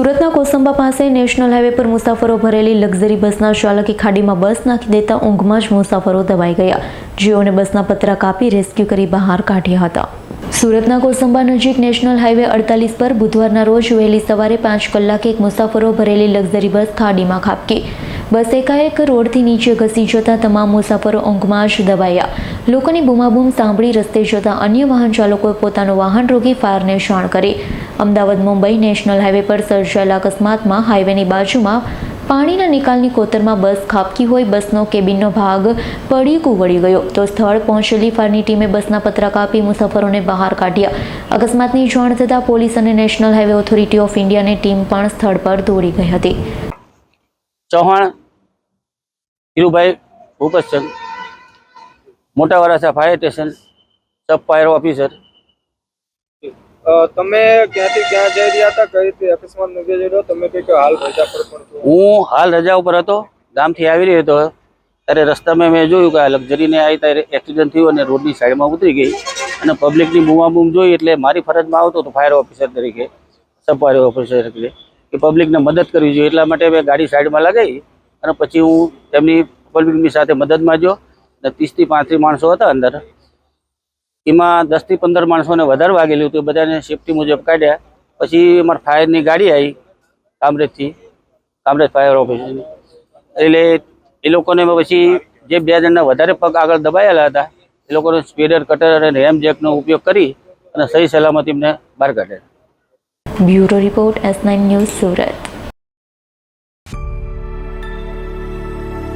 સુરતના કોસંબા પાસે national highway પર મુસાફરો ભરેલી લક્ઝરી બસના ચાલકે ખાડીમાં બસ નાખી દેતા ઊંઘમાં જ મુસાફરો દબાઈ ગયા. જેઓને બસના પતરા કાપી રેસ્ક્યુ કરી બહાર કાઢ્યા હતા. સુરતના કોસંબા નજીક નેશનલ હાઈવે અડતાલીસ પર બુધવારના રોજ વહેલી સવારે પાંચ કલાકે એક મુસાફરો ભરેલી લક્ઝરી બસ ખાડીમાં ખાબકી. બસ એકાએક રોડથી નીચે ઘસી જતા તમામ મુસાફરો ઊંઘમાં જ દબાયા. લોકોની બૂમાબૂમ સાંભળી રસ્તે જતા અન્ય વાહન ચાલકોએ પોતાનું વાહન રોકી ફાયરને જાણ કરી. અમદાવાદ મુંબઈ નેશનલ હાઈવે પર સર્જાયેલા અકસ્માતમાં હાઈવેની બાજુમાં પાણીના નિકાલની કોતરમાં બસ ખાબકી હોય, બસનો કેબિનનો ભાગ પડી વળી ગયો. તો સ્થળ પહોંચેલી ફાયરની ટીમે બસના પતરા કાપી મુસાફરોને બહાર કાઢ્યા. અકસ્માતની જાણ થતાં પોલીસ અને નેશનલ હાઈવે ઓથોરિટી ઓફ ઇન્ડિયાની ટીમ પણ સ્થળ પર દોડી ગઈ હતી. Chauhan Hirubhai Bhupatchand Mota Varachha fire station sub fire officer તમે ક્યાંથી ક્યાં જઈ રહ્યા હતા? કઈ રીતે અકસ્માત નોંધેલો તમે કઈ હાલ રજા પર પણ હું હાલ રજા ઉપર હતો. ગામથી આવી રહ્યો હતો. ત્યારે રસ્તામાં મેં જોયું કે આ લક્ઝરીને આવી ત્યારે એક્સિડન્ટ થયું અને રોડની સાઈડમાં ઉતરી ગઈ. અને પબ્લિકની બૂમાબૂમ જોઈ એટલે મારી ફરજમાં આવતો હતો ફાયર ઓફિસર તરીકે સબ ફાયર ઓફિસર તરીકે કે પબ્લિકને મદદ કરવી જોઈએ એટલા માટે મેં ગાડી સાઈડમાં લગાવી. અને પછી હું તેમની પબ્લિકની સાથે મદદ માંગ્યો અને ત્રીસથી પાંત્રીસ માણસો હતા અંદર. એમાં દસથી પંદર માણસોને વધારે વાગેલું હતું. બધાને સેફટી મુજબ કાઢ્યા. પછી અમારા ફાયરની ગાડી આવી કામરેજથી. કામરેજ ફાયર ઓફિસની એટલે એ લોકોને પછી જે બે જણના વધારે પગ આગળ દબાયેલા હતા, એ લોકોને સ્પીડર, કટર અને રેમ જેકનો ઉપયોગ કરી અને સહી સલામત એમને બહાર કાઢ્યા. Bureau report S nine news Surat.